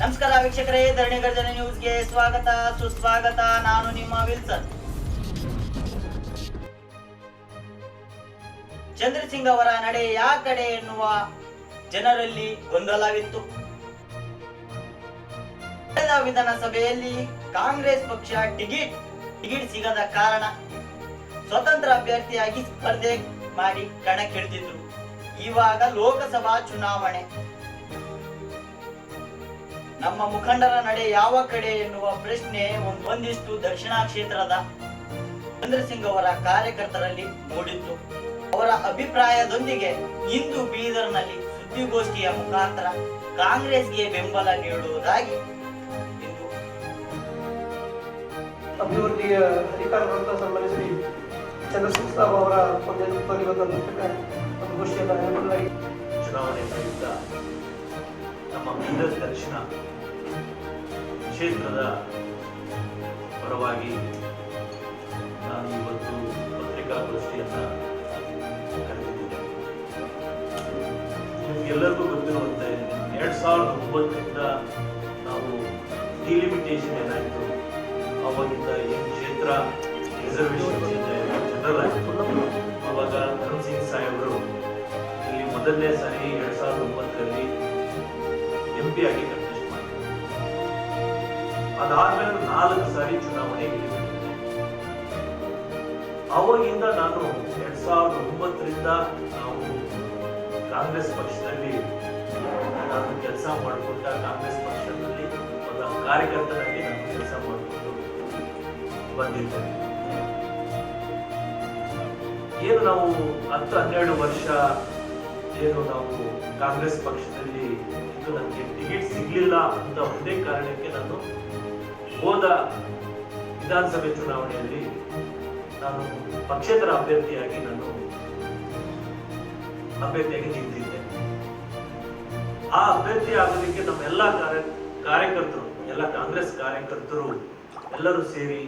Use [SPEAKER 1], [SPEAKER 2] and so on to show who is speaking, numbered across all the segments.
[SPEAKER 1] ನಮಸ್ಕಾರ ವೀಕ್ಷಕರೇ, ಧರಣಿ ಗರ್ಜನೆ ನ್ಯೂಸ್ಗೆ ಸ್ವಾಗತ, ಸುಸ್ವಾಗತ. ನಾನು ನಿಮ್ಮ ವಿಲ್ಸನ್. ಚಂದ್ರಸಿಂಗ್ ಅವರ ನಡೆ ಯಾ ಕಡೆ ಎನ್ನುವ ಜನರಲ್ಲಿ ಗೊಂದಲವಿತ್ತು. ವಿಧಾನಸಭೆಯಲ್ಲಿ ಕಾಂಗ್ರೆಸ್ ಪಕ್ಷ ಟಿಕೆಟ್ ಟಿಕೆಟ್ ಸಿಗದ ಕಾರಣ ಸ್ವತಂತ್ರ ಅಭ್ಯರ್ಥಿಯಾಗಿ ಸ್ಪರ್ಧೆ ಮಾಡಿ ಕಣಕ್ಕಿಳಿದಿದ್ರು. ಇವಾಗ ಲೋಕಸಭಾ ಚುನಾವಣೆ. ನಮ್ಮ ಮುಖಂಡರ ನಡೆ ಯಾವ ಕಡೆ ಎನ್ನುವ ಪ್ರಶ್ನೆ ಒಂದ್- ಒಂದಿಷ್ಟು ದಕ್ಷಿಣ ಕ್ಷೇತ್ರದ ಚಂದ್ರಸಿಂಗ್ ಅವರ ಕಾರ್ಯಕರ್ತರಲ್ಲಿ ಮೂಡಿತ್ತು. ಅವರ ಅಭಿಪ್ರಾಯದೊಂದಿಗೆ ಇಂದು ಬೀದರ್ನಲ್ಲಿ ಸುದ್ದಿಗೋಷ್ಠಿಯ ಮುಖಾಂತರ ಕಾಂಗ್ರೆಸ್ಗೆ ಬೆಂಬಲ ನೀಡುವುದಾಗಿ
[SPEAKER 2] ಅಭಿವೃದ್ಧಿಯ ಅಧಿಕಾರಿಗಳಂತ ಸಂಬಂಧಿಸಿ ಚಂದ್ರಶೇಖರ್ ಸಾಬ್ ಅವರ ಒಂದು ಒಂದು ಗೋಷ್ಠಿಯನ್ನು
[SPEAKER 3] ಚುನಾವಣೆ ಪ್ರಯುಕ್ತ ನಮ್ಮ ಬೀದರ್ ದಕ್ಷಿಣ ಕ್ಷೇತ್ರದ ಪರವಾಗಿ ನಾನು ಇವತ್ತು ಪತ್ರಿಕಾಗೋಷ್ಠಿಯನ್ನು ಕರೆದಿದ್ದೇನೆ. ನಿಮಗೆಲ್ಲರಿಗೂ ಗೊತ್ತಿರುವಂತೆ, ಎರಡು ಸಾವಿರದ ಒಂಬತ್ತರಿಂದ ನಾವು ಡಿಲಿಮಿಟೇಷನ್ ಏನಾಯಿತು? ಅವಾಗಿಂದ ಈ ಕ್ಷೇತ್ರ ರಿಸರ್ವೇಷನ್ ಜನರಲ್ ಆಯಿತು. ಅವಾಗ ಧರ್ಮ್ ಸಿಂಗ್ ಸಾಹೇಬರು ಇಲ್ಲಿ ಮೊದಲನೇ ಸಾರಿ ಎರಡು ಸಾವಿರದ ಒಂಬತ್ತರಲ್ಲಿ ಎಂ ಪಿ ಆಗಿ ಕಂಟೆಸ್ಟ್ ಮಾಡಿದ್ರು ಅದಾದ್ಮೇಲೆ ನಾಲ್ಕು ಸಾರಿ ಚುನಾವಣೆ ಅವಾಗಿಂದ ನಾನು ಎರಡ್ ಸಾವಿರದ ಒಂಬತ್ತರಿಂದ ನಾವು ಕಾಂಗ್ರೆಸ್ ಪಕ್ಷದಲ್ಲಿ ನಾನು ಕೆಲಸ ಮಾಡಿಕೊಂಡ ಕಾಂಗ್ರೆಸ್ ಪಕ್ಷದಲ್ಲಿ ಒಂದು ಕಾರ್ಯಕರ್ತನಾಗಿ ನಾನು ಕೆಲಸ ಮಾಡಿಕೊಂಡು ಬಂದಿದ್ದೇನೆ ಏನು ನಾವು ಹತ್ತು ಹನ್ನೆರಡು ವರ್ಷ ಏನು ನಾವು ಕಾಂಗ್ರೆಸ್ ಪಕ್ಷದಲ್ಲಿ ಇದು ನನಗೆ ಟಿಕೆಟ್ ಸಿಗ್ಲಿಲ್ಲ ಅಂತ ಒಂದೇ ಕಾರಣಕ್ಕೆ ನಾನು ಹೋದ ವಿಧಾನಸಭೆ ಚುನಾವಣೆಯಲ್ಲಿ ನಾನು ಪಕ್ಷೇತರ ಅಭ್ಯರ್ಥಿಯಾಗಿ ನಾನು ಅಭ್ಯರ್ಥಿಯಾಗಿ ನಿಂತಿದ್ದೆ. ಆ ಅಭ್ಯರ್ಥಿ ಆಗೋದಕ್ಕೆ ನಮ್ಮೆಲ್ಲ ಕಾರ್ಯ, ಕಾರ್ಯಕರ್ತರು, ಎಲ್ಲ ಕಾಂಗ್ರೆಸ್ ಕಾರ್ಯಕರ್ತರು ಎಲ್ಲರೂ ಸೇರಿ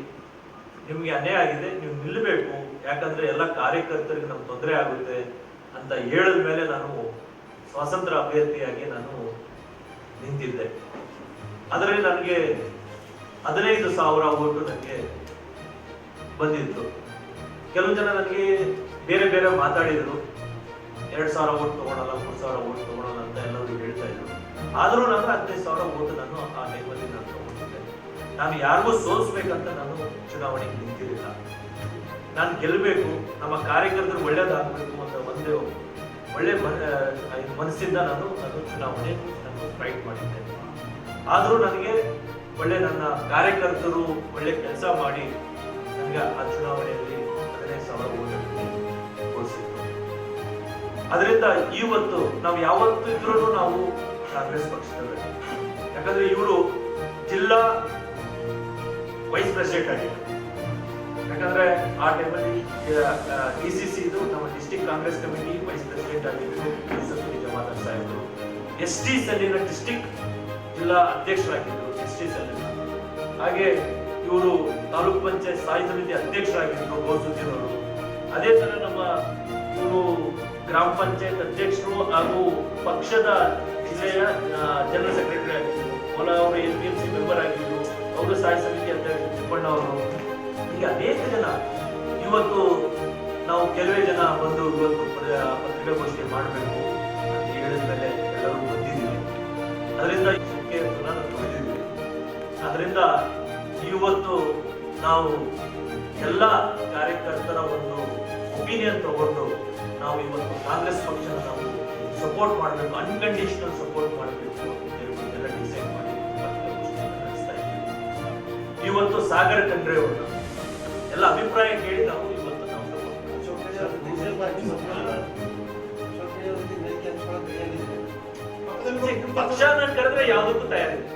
[SPEAKER 3] ನಿಮ್ಗೆ ಅನ್ಯಾಯ ಆಗಿದೆ, ನೀವು ನಿಲ್ಲಬೇಕು ಯಾಕಂದ್ರೆ ಎಲ್ಲ ಕಾರ್ಯಕರ್ತರಿಗೆ ನಮ್ಗೆ ತೊಂದರೆ ಆಗುತ್ತೆ ಅಂತ ಹೇಳಿದ ಮೇಲೆ ನಾನು ಸ್ವಾತಂತ್ರ್ಯ ಅಭ್ಯರ್ಥಿಯಾಗಿ ನಾನು ನಿಂತಿದ್ದೆ. ಅದರಲ್ಲಿ ನನಗೆ ಹದಿನೈದು ಸಾವಿರ ಓಟು ನನಗೆ ಬಂದಿತ್ತು. ಕೆಲವು ಜನ ನನಗೆ ಬೇರೆ ಬೇರೆ ಮಾತಾಡಿದರು. ಎರಡು ಸಾವಿರ ಓಟ್ ತೊಗೊಳಲ್ಲ, ಮೂರು ಸಾವಿರ ಓಟ್ ತೊಗೊಳಲ್ಲ ಅಂತ ಎಲ್ಲರೂ ಹೇಳ್ತಾ ಇದ್ರು. ಆದರೂ ನಾನು ಹದಿನೈದು ಸಾವಿರ ಓಟ್ ನಾನು ಆ ಟೈಮಲ್ಲಿ ನಾನು ತಗೊಂಡಿದ್ದೆ. ನಾನು ಯಾರಿಗೂ ಸೋಲ್ಸ್ಬೇಕಂತ ನಾನು ಚುನಾವಣೆಗೆ ನಿಂತಿರಲಿಲ್ಲ. ನಾನು ಗೆಲ್ಲಬೇಕು, ನಮ್ಮ ಕಾರ್ಯಕರ್ತರು ಒಳ್ಳೇದಾಗಬೇಕು ಅಂತ ಒಂದೇ ಒಳ್ಳೆ ಮನಸ್ಸಿಂದ ನಾನು ನಾನು ಚುನಾವಣೆ ನಾನು ಫೈಟ್ ಮಾಡಿದ್ದೆ. ಆದರೂ ನನಗೆ ಒಳ್ಳೆ ನನ್ನ ಕಾರ್ಯಕರ್ತರು ಒಳ್ಳೆ ಕೆಲಸ ಮಾಡಿ ನನಗೆ ಆ ಚುನಾವಣೆಯಲ್ಲಿ ಹದಿನೈದು ಸಾವಿರ ಅದರಿಂದ ಇವತ್ತು ನಾವು ಯಾವತ್ತು ಇದ್ರೂ ನಾವು ಕಾಂಗ್ರೆಸ್ ಪಕ್ಷದಲ್ಲಿ. ಯಾಕಂದ್ರೆ ಇವರು ಜಿಲ್ಲಾ ವೈಸ್ ಪ್ರೆಸಿಡೆಂಟ್ ಆಗಿದ್ದಾರೆ ಯಾಕಂದ್ರೆ ಆ ಟೈಮಲ್ಲಿ ಡಿ ಸಿ ಸಿ ಇದು ನಮ್ಮ district Congress committee vice president ಆಗಿದ್ರು ಮಾತಾಡ್ತಾ ಸಾಹೇಬರು. ಎಸ್ ಟಿ ಸಲ್ಲಿನ ಡಿಸ್ಟಿಕ್ ಜಿಲ್ಲಾ ಅಧ್ಯಕ್ಷರಾಗಿದ್ರು. ಎಸ್ ಟಿ ಹಾಗೆ ಇವರು ತಾಲೂಕ್ ಪಂಚಾಯತ್ ಸ್ಥಾಯಿ ಸಮಿತಿ ಅಧ್ಯಕ್ಷರಾಗಿದ್ದರು ಅದೇ ತರ ನಮ್ಮ ಇವರು ಗ್ರಾಮ ಪಂಚಾಯತ್ ಅಧ್ಯಕ್ಷರು ಹಾಗೂ ಪಕ್ಷದ ಜಿಲ್ಲೆಯ ಜನರಲ್ ಸೆಕ್ರೆಟರಿ ಆಗಿದ್ರು. ಮೊಲ ಅವರು L P M C member ಆಗಿದ್ರು. ಅವರು ಸ್ಥಾಯಿ ಸಮಿತಿ ಅಧ್ಯಕ್ಷ ತಿಪ್ಪಣ್ಣ ಅವರು. ಹೀಗೆ ಅನೇಕ ಜನ ಇವತ್ತು ನಾವು ಕೆಲವೇ ಜನ ಬಂದು ಇವತ್ತು ಪತ್ರಿಕಾಗೋಷ್ಠಿ ಮಾಡಬೇಕು ಅಂತ ಹೇಳಿದ ಮೇಲೆ ಎಲ್ಲರೂ ಬಂದಿದ್ದೀವಿ. ಅದರಿಂದ ನಾನು ಅದರಿಂದ ಇವತ್ತು ನಾವು ಎಲ್ಲ ಕಾರ್ಯಕರ್ತರ ಒಂದು ಒಪಿನಿಯನ್ ತಗೊಂಡು ನಾವು ಇವತ್ತು ಕಾಂಗ್ರೆಸ್ ಪಕ್ಷನ ನಾವು ಸಪೋರ್ಟ್ ಮಾಡಬೇಕು ಅನ್ಕಂಡೀಷನಲ್ ಸಪೋರ್ಟ್ ಮಾಡಬೇಕು ಇವತ್ತು ಸಾಗರ ಖಂಡ್ರೆ ಅವರು ಎಲ್ಲ ಅಭಿಪ್ರಾಯ ಕೇಳಿ ನಾವು ಇವತ್ತು ನಾವು. ಪಕ್ಷ ಕರೆದ್ರೆ ಯಾವುದಕ್ಕೂ ತಯಾರಿದೆ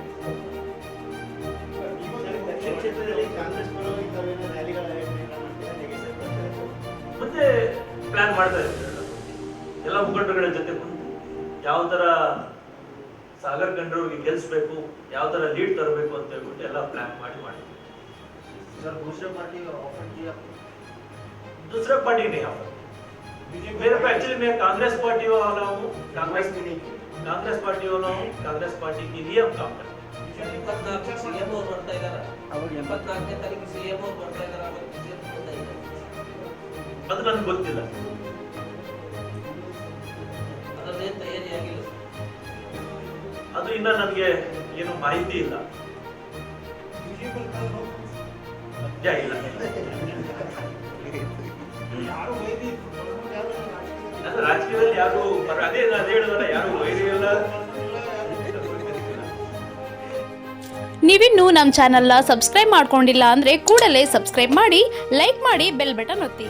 [SPEAKER 3] ಪ್ಲಾನ್ ಮಾಡ್ತಾ ಇರ್ತೀವಿ ಎಲ್ಲ. ಎಲ್ಲ ಮುಖಂಡರುಗಳ ಜೊತೆ ಕುಂತು ಯಾವ ತರ ಸಾಗರ್ ಕಂಡ್ರವ್ರಿಗೆ ಗೆಲ್ಸ್ಬೇಕು ಯಾವ ತರ ಲೀಡ್ ತರಬೇಕು ಅಂತ ಹೇಳ್ಬಿಟ್ಟು ಎಲ್ಲ ಪ್ಲಾನ್ ಮಾಡಿ ಮಾಡಿದ್ವಿ
[SPEAKER 4] सर दूसरे पार्टी का ऑफर किया
[SPEAKER 3] दूसरा पार्टी नहीं ऑफर मेरे को एक्चुअली मैं कांग्रेस पार्टी वाला हूँ कांग्रेस
[SPEAKER 4] भी नहीं की
[SPEAKER 3] कांग्रेस पार्टी वाला हूँ कांग्रेस पार्टी के लिए हम काम करते हैं
[SPEAKER 5] ಇಪ್ಪತ್ನಾಲ್ಕು ಸಿ ಎಂ ಅವ್ರು ಬರ್ತಾ ಇದಾರ ಇಪ್ಪತ್ನಾಲ್ಕನೇ ತಾರೀಕು ಸಿ ಎಂ ಅವ್ರು ಬರ್ತಾ ಇದಾರ ಅವಾಗ CM ಬರ್ತಾ ಇದ್ದಾರೆ.
[SPEAKER 3] ಅದು ನನ್ಗೆ ಗೊತ್ತಿಲ್ಲ
[SPEAKER 5] ಆಗಿಲ್ಲ
[SPEAKER 3] ಅದು ಇನ್ನ ನನಗೆ ಏನು ಮಾಹಿತಿ ಇಲ್ಲ. ಇಲ್ಲ. ರಾಜಕೀಯದಲ್ಲಿ ಯಾರು ಅದೇ ಅದೇ ಹೇಳಿದಲ್ಲ, ಯಾರು ವೈರಿ ಇಲ್ಲ.
[SPEAKER 6] ನೀವಿನ್ನೂ ನಮ್ಮ ಚಾನಲ್ನ ಸಬ್ಸ್ಕ್ರೈಬ್ ಮಾಡ್ಕೊಂಡಿಲ್ಲ ಅಂದರೆ ಕೂಡಲೇ ಸಬ್ಸ್ಕ್ರೈಬ್ ಮಾಡಿ, ಲೈಕ್ ಮಾಡಿ, ಬೆಲ್ ಬಟನ್ ಒತ್ತಿ.